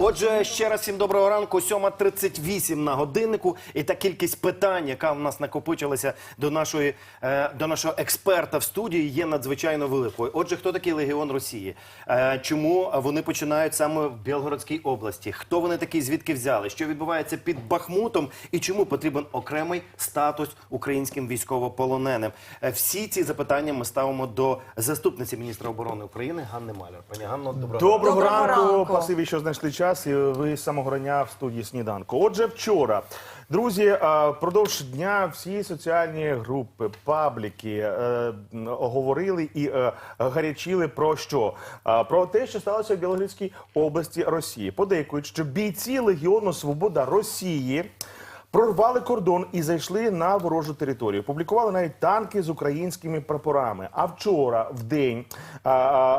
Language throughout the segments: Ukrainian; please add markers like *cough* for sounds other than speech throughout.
Отже, ще раз всім доброго ранку. 7.38 на годиннику. І та кількість питань, яка в нас накопичилася до нашої е, до нашого експерта в студії, є надзвичайно великою. Отже, хто такий легіон Росії? Е, чому вони починають саме в Білгородській області? Хто вони такі? Звідки взяли? Що відбувається під Бахмутом? І чому потрібен окремий статус українським військовополоненим? Е, всі ці запитання ми ставимо до заступниці міністра оборони України Ганни Маляр. Пані Ганно, доброго Доброго, Доброго ранку. ранку. Спасибі, що знайшли час. І ви самого рання в студії сніданку. Отже, вчора, друзі, продовж впродовж дня всі соціальні групи, пабліки е, говорили і е, гарячили про що? Про те, що сталося в Білогородській області Росії. Подейкують, що бійці Легіону Свобода Росії. Прорвали кордон і зайшли на ворожу територію. Публікували навіть танки з українськими прапорами. А вчора, в день,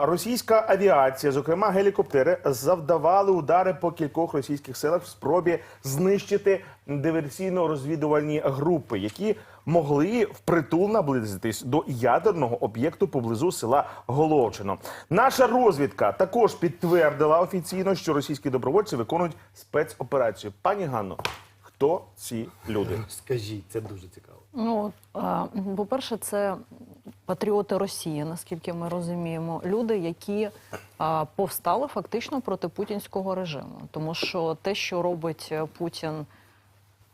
російська авіація, зокрема гелікоптери, завдавали удари по кількох російських селах в спробі знищити диверсійно-розвідувальні групи, які могли впритул наблизитись до ядерного об'єкту поблизу села Головчино. Наша розвідка також підтвердила офіційно, що російські добровольці виконують спецоперацію. Пані Ганно, хто ці люди? *laughs* Скажіть, це дуже цікаво. Ну, по-перше, це патріоти Росії, наскільки ми розуміємо, люди, які повстали фактично проти путінського режиму. Тому що те, що робить е, Путін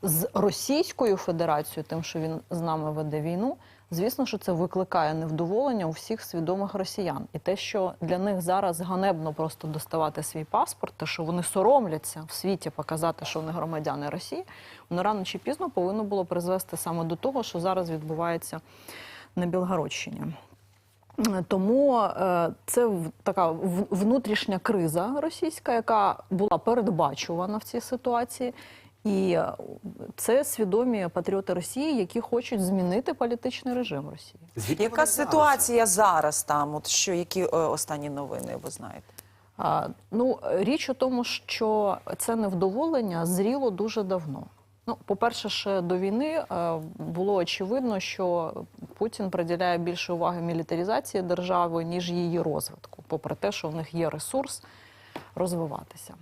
з Російською Федерацією, тим, що він з нами веде війну, звісно, що це викликає невдоволення у всіх свідомих росіян. І те, що для них зараз ганебно просто доставати свій паспорт, те, що вони соромляться в світі показати, що вони громадяни Росії, воно рано чи пізно повинно було призвести саме до того, що зараз відбувається на Білгородщині. Тому е, це така внутрішня криза російська, яка була передбачувана в цій ситуації. І е, це свідомі патріоти Росії, які хочуть змінити політичний режим Росії. Звідки Яка ситуація зараз там? От що які е, останні новини ви знаєте? А, ну, річ у тому, що це невдоволення зріло дуже давно. Ну, по-перше, ще до війни е, було очевидно, що Путін приділяє більше уваги мілітаризації держави, ніж її розвитку, попри те, що в них є ресурс розвиватися.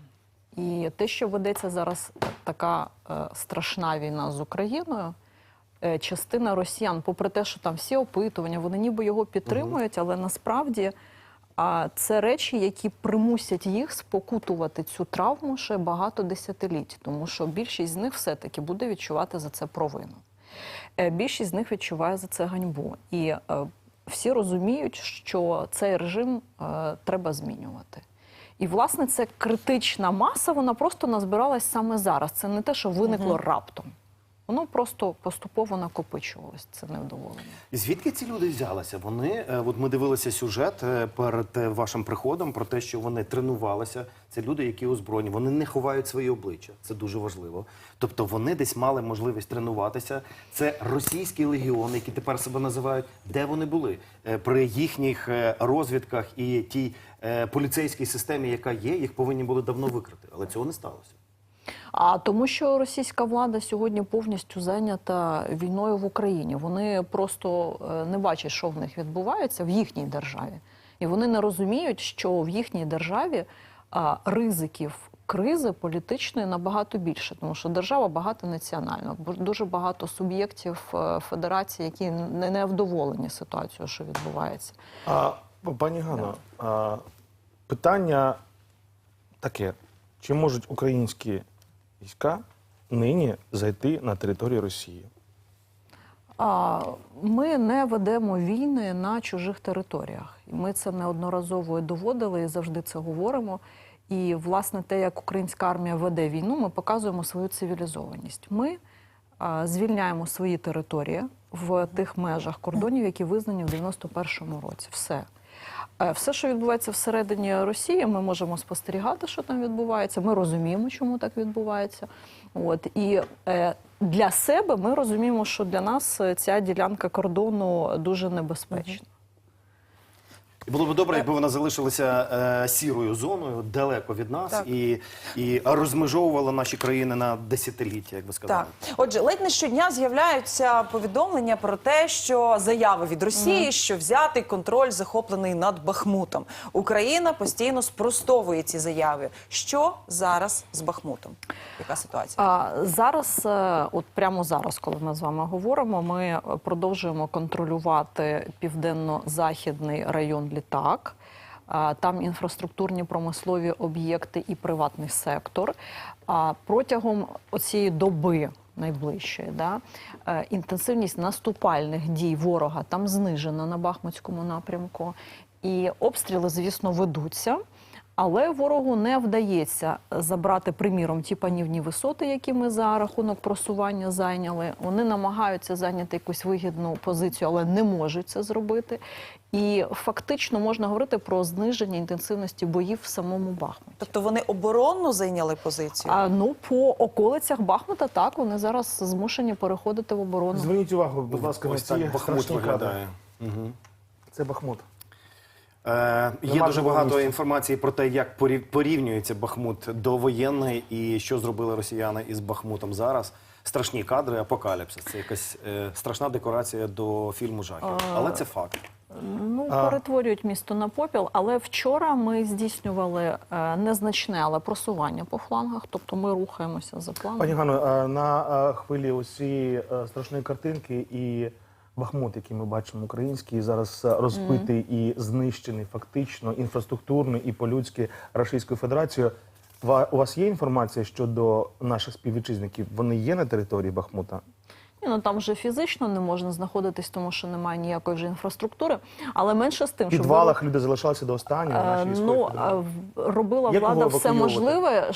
І те, що ведеться зараз така е, страшна війна з Україною, е, частина росіян, попри те, що там всі опитування, вони ніби його підтримують, але насправді а, це речі, які примусять їх спокутувати цю травму ще багато десятиліть, тому що більшість з них все-таки буде відчувати за це провину. Е, Більшість з них відчуває за це ганьбу. І е, всі розуміють, що цей режим е, треба змінювати. І, власне, це критична маса, вона просто назбиралась саме зараз. Це не те, що виникло раптом. Воно просто поступово накопичувалось, це невдоволення. Звідки ці люди взялися? Вони е, от ми дивилися сюжет е, перед е, вашим приходом про те, що вони тренувалися. Це люди, які озброєні. Вони не ховають свої обличчя. Це дуже важливо. Тобто вони десь мали можливість тренуватися. Це російські легіони, які тепер себе називають. Де вони були при їхніх розвідках і тій поліцейській системі, яка є, їх повинні були давно викрити, але цього не сталося. А тому, що російська влада сьогодні повністю зайнята війною в Україні. Вони просто е, не бачать, що в них відбувається в їхній державі, і вони не розуміють, що в їхній державі а, ризиків кризи політичної набагато більше, тому що держава багатонаціональна, бо дуже багато суб'єктів е, федерації, які не, вдоволені ситуацією, що відбувається. А, пані Ганно, а, питання таке: чи можуть українські війська нині зайти на територію Росії? Ми не ведемо війни на чужих територіях. Ми це неодноразово доводили і завжди це говоримо. І, власне, те, як українська армія веде війну, ми показуємо свою цивілізованість. Ми а, звільняємо свої території в тих межах кордонів, які визнані в 91-му році. Все. Е, Все, що відбувається всередині Росії, ми можемо спостерігати, що там відбувається. Ми розуміємо, чому так відбувається. От і е, для себе ми розуміємо, що для нас е, ця ділянка кордону дуже небезпечна. І було б добре, якби вона залишилася е, сірою зоною далеко від нас Так. і, і розмежовувала наші країни на десятиліття, як би сказали. Так, отже, ледь не щодня з'являються повідомлення про те, що заяви від Росії, що взятий контроль захоплений над Бахмутом. Україна постійно спростовує ці заяви. Що зараз з Бахмутом? Яка ситуація? А зараз, е, от прямо зараз, коли ми з вами говоримо, ми е, продовжуємо контролювати південно-західний район літак. Там інфраструктурні промислові об'єкти і приватний сектор. А протягом цієї доби найближчої, да, е, інтенсивність наступальних дій ворога там знижена на Бахмутському напрямку. І обстріли, звісно, ведуться. Але ворогу не вдається забрати, приміром, ті панівні висоти, які ми за рахунок просування зайняли. Вони намагаються зайняти якусь вигідну позицію, але не можуть це зробити. І фактично можна говорити про зниження інтенсивності боїв в самому Бахмуті. Тобто вони оборонно зайняли позицію? А ну по околицях Бахмута так вони зараз змушені переходити в оборону. Зверніть увагу, будь ласка, на Ось ці так Бахмут виглядає. Угу. Це Бахмут. Е, є Нема дуже багато місця. інформації про те, як порів- порівнюється Бахмут довоєнний і що зробили росіяни із Бахмутом зараз. Страшні кадри, апокаліпсис. Це якась е, страшна декорація до фільму жахів. Але це факт. Ну, перетворюють місто на попіл. Але вчора ми здійснювали е, незначне, але просування по флангах. Тобто ми рухаємося за планом. Пані Ганно, е, на е, хвилі усієї е, страшної картинки і Бахмут, який ми бачимо український, зараз е, розбитий і знищений фактично інфраструктурно і по-людськи Російською Федерацією. У вас є інформація щодо наших співвітчизників? Вони є на території Бахмута? Ні, ну там вже фізично не можна знаходитись, тому що немає ніякої вже інфраструктури. Але менше з тим, що підвалах люди залишалися до останнього. Е, Ну, е, робила Як влада все можливе,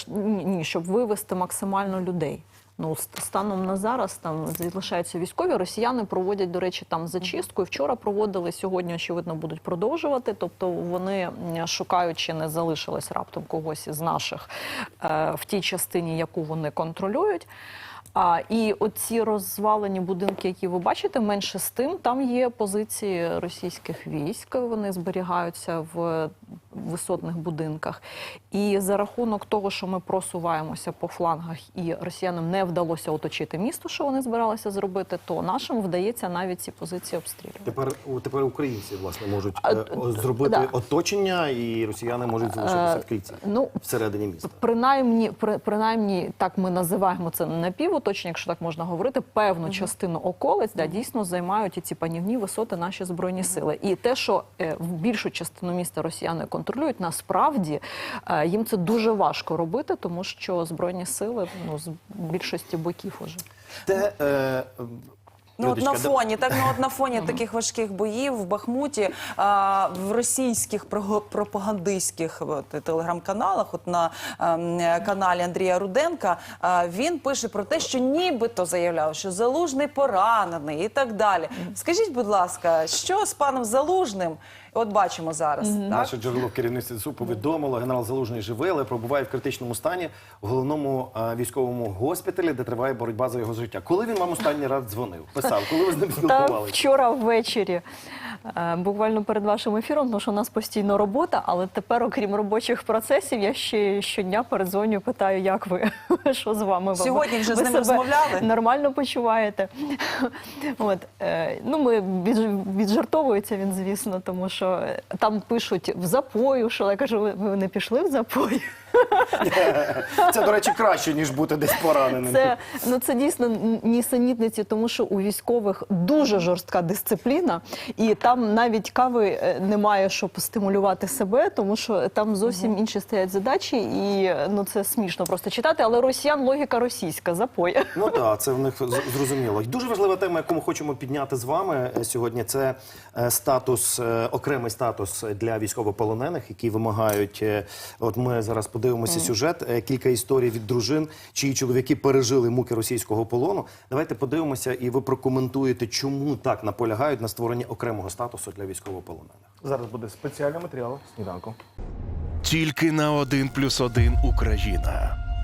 ні, щоб вивести максимально людей. Ну, станом на зараз там залишаються військові. Росіяни проводять, до речі, там зачистку. Вчора проводили, сьогодні, очевидно, будуть продовжувати. Тобто вони шукають, чи не залишилось раптом когось із наших е, в тій частині, яку вони контролюють. А, і оці розвалені будинки, які ви бачите, менше з тим, там є позиції російських військ. Вони зберігаються в висотних будинках. І за рахунок того, що ми просуваємося по флангах, і росіянам не вдалося оточити місто, що вони збиралися зробити, то нашим вдається навіть ці позиції обстрілювати. Тепер, у- тепер українці власне можуть А, е, зробити да. оточення, і росіяни можуть залишитися Е, в кільці Ну, всередині міста. Принаймні, при, принаймні, так ми називаємо це напівоточення, якщо так можна говорити, певну частину околиць да, дійсно займають і ці панівні висоти наші збройні сили. І те, що е, в більшу частину міста росіяни контролюють, насправді е, їм це дуже важко робити, тому що збройні сили ну, з більшості боків уже. Те, е, Ну, от на фоні, так ну от на фоні таких важких боїв в Бахмуті, а, в російських пропагандистських телеграм-каналах, от на ем, каналі Андрія Руденка, а, він пише про те, що нібито заявляв, що залужний поранений і так далі. Скажіть, будь ласка, що з паном Залужним? От бачимо зараз, так? Наше джерело в керівництві СУ повідомило, генерал Залужний живий, але пробуває в критичному стані в головному е, військовому госпіталі, де триває боротьба за його життя. Коли він вам останній раз дзвонив? Писав, коли ви з ним Та спілкувалися? вчора ввечері, е, буквально перед вашим ефіром, тому що у нас постійно робота, але тепер, окрім робочих процесів, я ще щодня передзвоню, питаю, як ви, *laughs* що з вами? Ви- Сьогодні вже з ви ним себе розмовляли? Нормально почуваєте. *laughs* От, е, ну, ми від, віджартовується він, звісно, тому що е, там пишуть в запою, що я кажу, ви не пішли в запою? *laughs* Це, до речі, краще, ніж бути десь пораненим. Це, ну, це дійсно нісенітниці, тому що у військових дуже жорстка дисципліна, і там навіть кави е, немає, щоб стимулювати себе, тому що там зовсім інші стоять задачі, і ну це смішно просто читати. Але росіян логіка російська запоє. Ну так, це в них зрозуміло. І Дуже важлива тема, яку ми хочемо підняти з вами е, сьогодні. Це е, статус, окремий статус для військовополонених, які вимагають. От ми зараз подивимося сюжет. е, Кілька історій від дружин, чиї чоловіки пережили муки російського полону. Давайте подивимося, і ви прокоментуєте, чому так наполягають на створенні окремого статусу для військовополонених. Зараз буде спеціальний матеріал сніданку. Тільки на один плюс один Україна.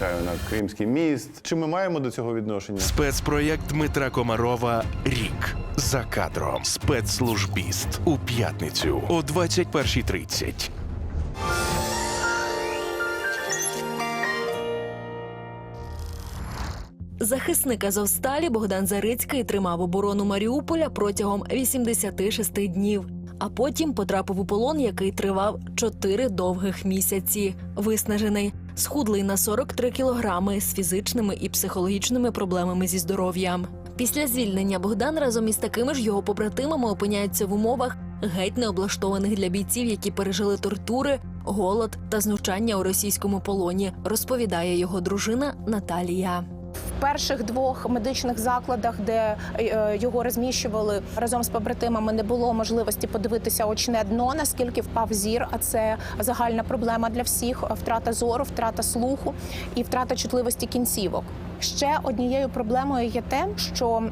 натякаю на Кримський міст. Чи ми маємо до цього відношення? Спецпроєкт Дмитра Комарова Рік за кадром. Спецслужбіст у п'ятницю о 21.30. Захисник Азовсталі Богдан Зарицький тримав оборону Маріуполя протягом 86 днів, а потім потрапив у полон, який тривав 4 довгих місяці. Виснажений, схудлий на 43 кілограми з фізичними і психологічними проблемами зі здоров'ям. Після звільнення Богдан разом із такими ж його побратимами опиняється в умовах геть не облаштованих для бійців, які пережили тортури, голод та знущання у російському полоні, розповідає його дружина Наталія. Перших двох медичних закладах, де е, його розміщували разом з побратимами, не було можливості подивитися очне дно, наскільки впав зір. А це загальна проблема для всіх: втрата зору, втрата слуху і втрата чутливості кінцівок. Ще однією проблемою є те, що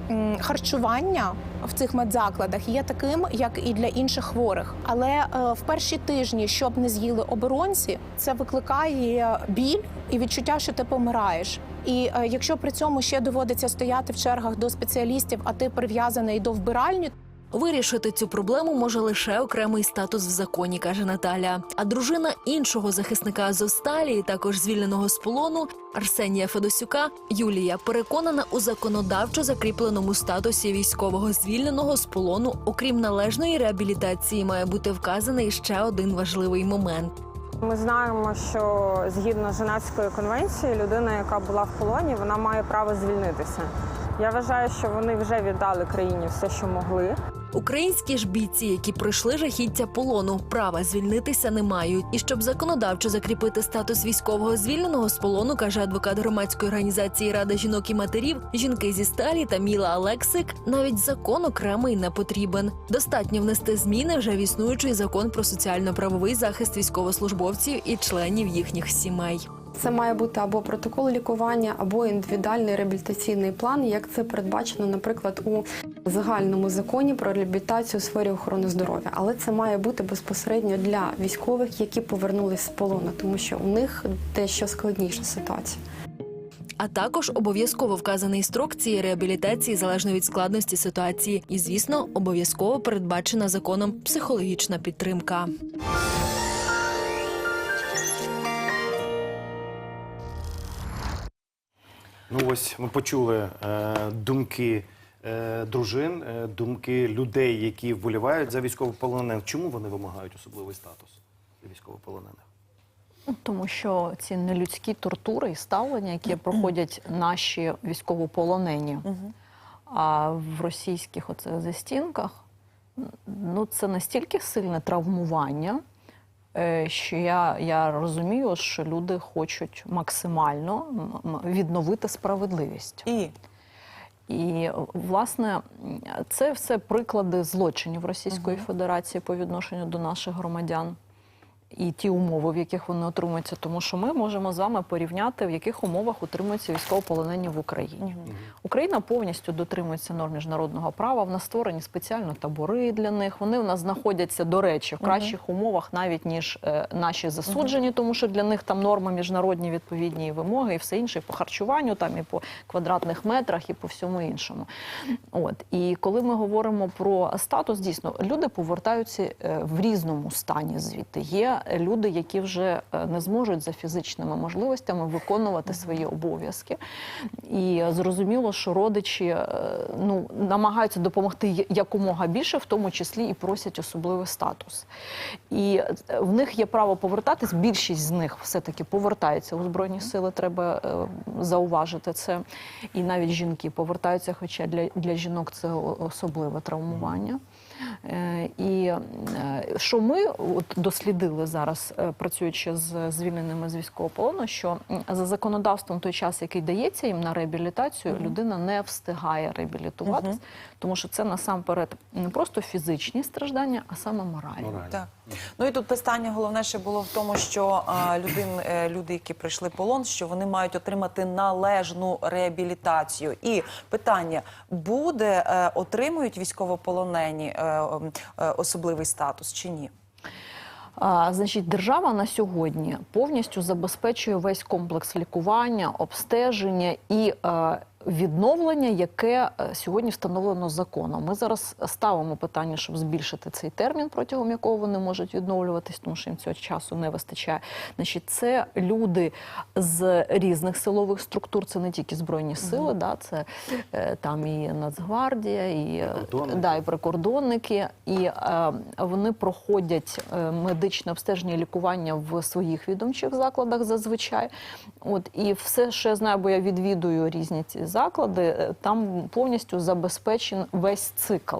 харчування в цих медзакладах є таким, як і для інших хворих. Але е, в перші тижні, щоб не з'їли оборонці, це викликає біль і відчуття, що ти помираєш. І е, якщо при цьому ще доводиться стояти в чергах до спеціалістів, а ти прив'язаний до вбиральні, Вирішити цю проблему може лише окремий статус в законі, каже Наталя. А дружина іншого захисника Азовсталі, і також звільненого з полону Арсенія Федосюка, Юлія переконана у законодавчо закріпленому статусі військового звільненого з полону. Окрім належної реабілітації, має бути вказаний ще один важливий момент. Ми знаємо, що згідно Женевської конвенції, людина, яка була в полоні, вона має право звільнитися. Я вважаю, що вони вже віддали країні все, що могли. Українські ж бійці, які пройшли жахіття полону, права звільнитися не мають. І щоб законодавчо закріпити статус військового звільненого з полону, каже адвокат громадської організації Рада жінок і матерів, жінки зі сталі та Міла Алексик, навіть закон окремий не потрібен. Достатньо внести зміни вже в існуючий закон про соціально-правовий захист військовослужбовців і членів їхніх сімей. Це має бути або протокол лікування, або індивідуальний реабілітаційний план, як це передбачено, наприклад, у загальному законі про реабілітацію у сфері охорони здоров'я. Але це має бути безпосередньо для військових, які повернулись з полону, тому що у них дещо складніша ситуація. А також обов'язково вказаний строк цієї реабілітації залежно від складності ситуації. І, звісно, обов'язково передбачена законом психологічна підтримка. Ну ось ми почули е, думки е, дружин, е, думки людей, які вболівають за військовополонених. Чому вони вимагають особливий статус для військовополонених? Ну, Тому що ці нелюдські тортури і ставлення, які проходять наші військовополонені, а в російських оце застінках, ну це настільки сильне травмування, що я, я розумію, що люди хочуть максимально відновити справедливість. І І власне це все приклади злочинів Російської Федерації по відношенню до наших громадян. І ті умови, в яких вони отримуються, тому що ми можемо з вами порівняти, в яких умовах утримуються військовополонені в Україні. Україна повністю дотримується норм міжнародного права. В нас створені спеціально табори для них. Вони у нас знаходяться, до речі, в кращих умовах навіть ніж е, наші засуджені, тому що для них там норми міжнародні відповідні вимоги і все інше і по харчуванню, там і по квадратних метрах, і по всьому іншому. От і коли ми говоримо про статус, дійсно люди повертаються е, в різному стані звідти. Є люди, які вже е, не зможуть за фізичними можливостями виконувати свої обов'язки. І зрозуміло, що родичі е, ну, намагаються допомогти якомога більше, в тому числі і просять особливий статус. І е, в них є право повертатись. Більшість з них все-таки повертаються у Збройні сили, треба зауважити це. І навіть жінки повертаються, хоча для, для жінок це особливе травмування. Е, І е, що ми от дослідили зараз, е, працюючи з звільненими з військового полону, що за законодавством той час, який дається їм на реабілітацію, людина не встигає реабілітуватись, тому що це насамперед не просто фізичні страждання, а саме моральні. Так. Ну і тут питання головне ще було в тому, що а, людин, люди, які прийшли в полон, що вони мають отримати належну реабілітацію. І питання: буде отримують військовополонені особливий статус чи ні? А, значить, держава на сьогодні повністю забезпечує весь комплекс лікування, обстеження і е, відновлення, яке е, сьогодні встановлено законом. Ми зараз ставимо питання, щоб збільшити цей термін, протягом якого вони можуть відновлюватись, тому що їм цього часу не вистачає. Значить, це люди з різних силових структур, це не тільки збройні сили, да, це е, там і Нацгвардія, і, е, Прикордонники. да, і прикордонники, і е, вони проходять медичне обстеження і лікування в своїх відомчих закладах зазвичай. От і все, що я знаю, бо я відвідую різні ці заклади, е, там повністю забезпечен весь цикл.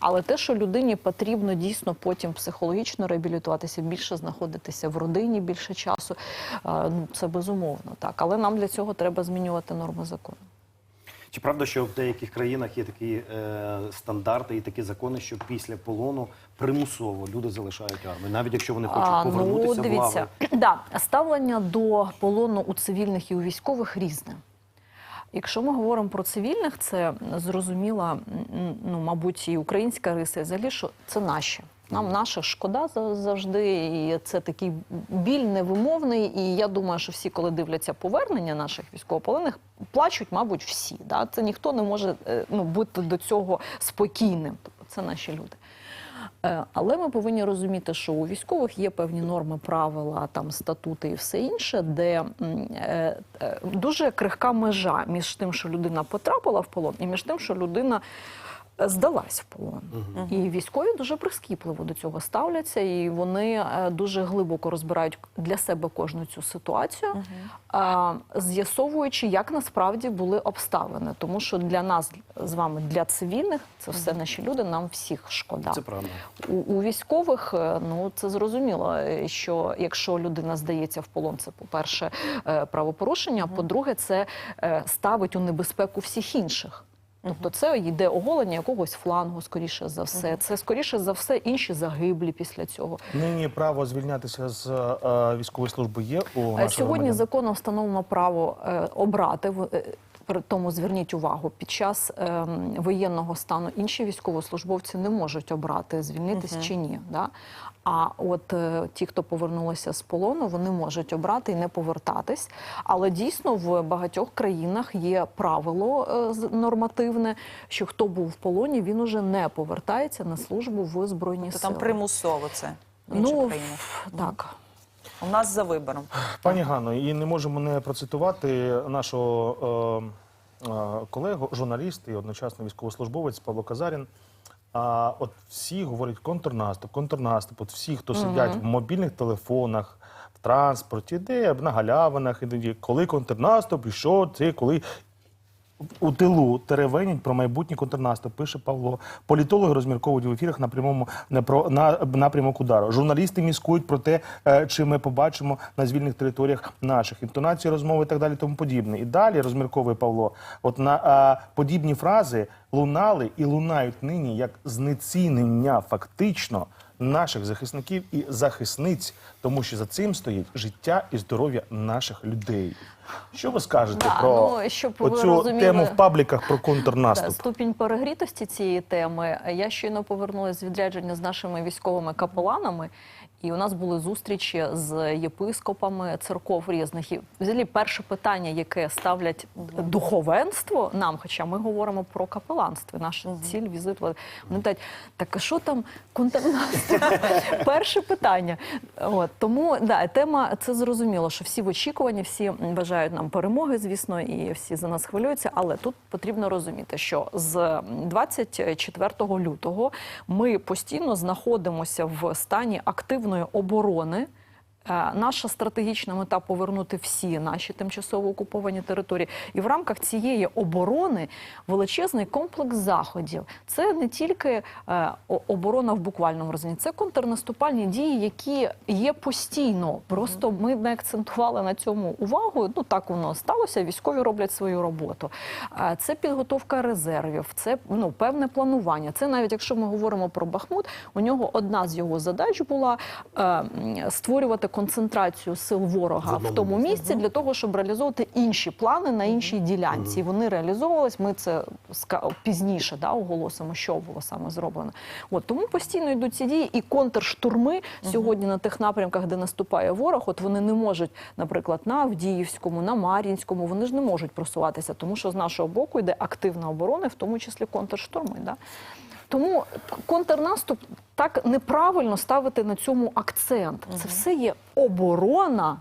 Але те, що людині потрібно дійсно потім психологічно реабілітуватися, більше знаходитися в родині більше часу, е, ну це безумовно так. Але нам для цього треба змінювати норми закону. Чи правда, що в деяких країнах є такі е, стандарти і такі закони, що після полону примусово люди залишають армію, навіть якщо вони хочуть А, повернутися ну, в дивіться, лави? да, ставлення до полону у цивільних і у військових різне. Якщо ми говоримо про цивільних, це зрозуміла, ну, мабуть, і українська риса, і взагалі, що це наші. Нам наша шкода за- завжди, і це такий біль невимовний. І я думаю, що всі, коли дивляться повернення наших військовополонених, плачуть, мабуть, всі. Да? Це ніхто не може е, ну, бути до цього спокійним. Тобто це наші люди. Е, Але ми повинні розуміти, що у військових є певні норми, правила, там статути і все інше, де е, е, дуже крихка межа між тим, що людина потрапила в полон, і між тим, що людина. Здалась в полон, і військові дуже прискіпливо до цього ставляться, і вони е, дуже глибоко розбирають для себе кожну цю ситуацію, а, з'ясовуючи, як насправді були обставини. Тому що для нас з вами, для цивільних, це все наші люди, нам всіх шкода. Це правда. У, у військових е, ну це зрозуміло, е, що якщо людина здається в полон, це по-перше, правопорушення. а По-друге, це е, ставить у небезпеку всіх інших. Тобто це йде оголення якогось флангу, скоріше за все. Це скоріше за все інші загиблі після цього. Нині право звільнятися з е, військової служби є у Е, нашого Сьогодні громадянина? законом встановлено право е, обрати е, При тому зверніть увагу, під час ем, воєнного стану інші військовослужбовці не можуть обрати звільнитись Мгм. чи ні. Да? А от е, ті, хто повернулися з полону, вони можуть обрати і не повертатись. Але дійсно в багатьох країнах є правило е, з- нормативне, що хто був в полоні, він уже не повертається на службу в збройні То сили. там примусово це в інших Ну, країнах. Так. У нас за вибором. Пані Ганно, і не можемо не процитувати нашого е, е, колегу, журналіст і одночасно військовослужбовець Павло Казарін. А от всі говорять контрнаступ, контрнаступ. От всі, хто сидять в мобільних телефонах, в транспорті, де на галявинах, і коли контрнаступ, і що це, коли. У тилу теревенять про майбутній контрнаступ, пише Павло. Політологи розмірковують в ефірах на прямому про, на напрямок удару. Журналісти міскують про те, е, чи ми побачимо на звільних територіях наших інтонації розмови і так далі, тому подібне. І далі розмірковує Павло. От на а, подібні фрази лунали і лунають нині як знецінення фактично наших захисників і захисниць, тому що за цим стоїть життя і здоров'я наших людей. Що ви скажете Да, про ну, щоб ви оцю розуміли- тему в пабліках про Да, контрнаступ? ступінь перегрітості цієї теми. Я щойно повернулася з відрядження з нашими військовими капеланами, і у нас були зустрічі з єпископами церков різних. І взагалі перше питання, яке ставлять духовенство нам, хоча ми говоримо про капеланство. Наша ціль візит. Вони питають, так що там контрнаступ? *laughs* Перше питання. От тому да, тема це зрозуміло, що всі в очікуванні, всі бажають нам перемоги, звісно, і всі за нас хвилюються. Але тут потрібно розуміти, що з 24 лютого ми постійно знаходимося в стані активної оборони. Е, Наша стратегічна мета повернути всі наші тимчасово окуповані території. І в рамках цієї оборони величезний комплекс заходів. Це не тільки е, оборона в буквальному розумінні, це контрнаступальні дії, які є постійно. Просто ми не акцентували на цьому увагу. Ну так воно сталося. Військові роблять свою роботу. Е, Це підготовка резервів, це ну певне планування. Це навіть якщо ми говоримо про Бахмут, у нього одна з його задач була створювати концентрацію сил ворога в тому місці для того, щоб реалізовувати інші плани на іншій ділянці. І вони реалізовувались. Ми це пізніше да, оголосимо, що було саме зроблено. От тому постійно йдуть ці дії і контрштурми сьогодні на тих напрямках, де наступає ворог. От вони не можуть, наприклад, на Авдіївському, на Мар'їнському, вони ж не можуть просуватися, тому що з нашого боку йде активна оборона, в тому числі контрштурми. Да? Тому контрнаступ так неправильно ставити на цьому акцент. Це все є оборона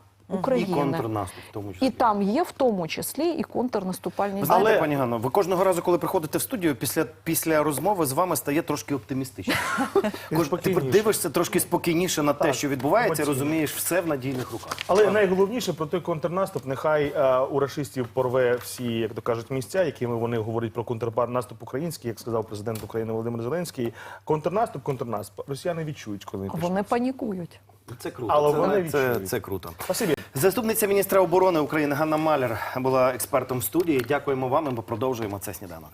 І контрнаступ в тому числі. І там є в тому числі і контрнаступальні знаєте, Але- пані Ганно, ви кожного разу, коли приходите в студію, після, після розмови з вами стає трошки оптимістичніше. *laughs* Кож- Тепер дивишся трошки спокійніше на те, Так, що відбувається, емоційно. розумієш, все в надійних руках. Але найголовніше про той контрнаступ, нехай е, у рашистів порве всі, як то кажуть, місця, якими вони говорять про контрнаступ український, як сказав президент України Володимир Зеленський. Контрнаступ, контрнаступ. Росіяни відчують, коли вони Вони панікують. Це круто. Але це, вони це, це, це круто. Спасибі. Заступниця міністра оборони України Ганна Маляр була експертом студії. Дякуємо вам. і Ми продовжуємо це сніданок.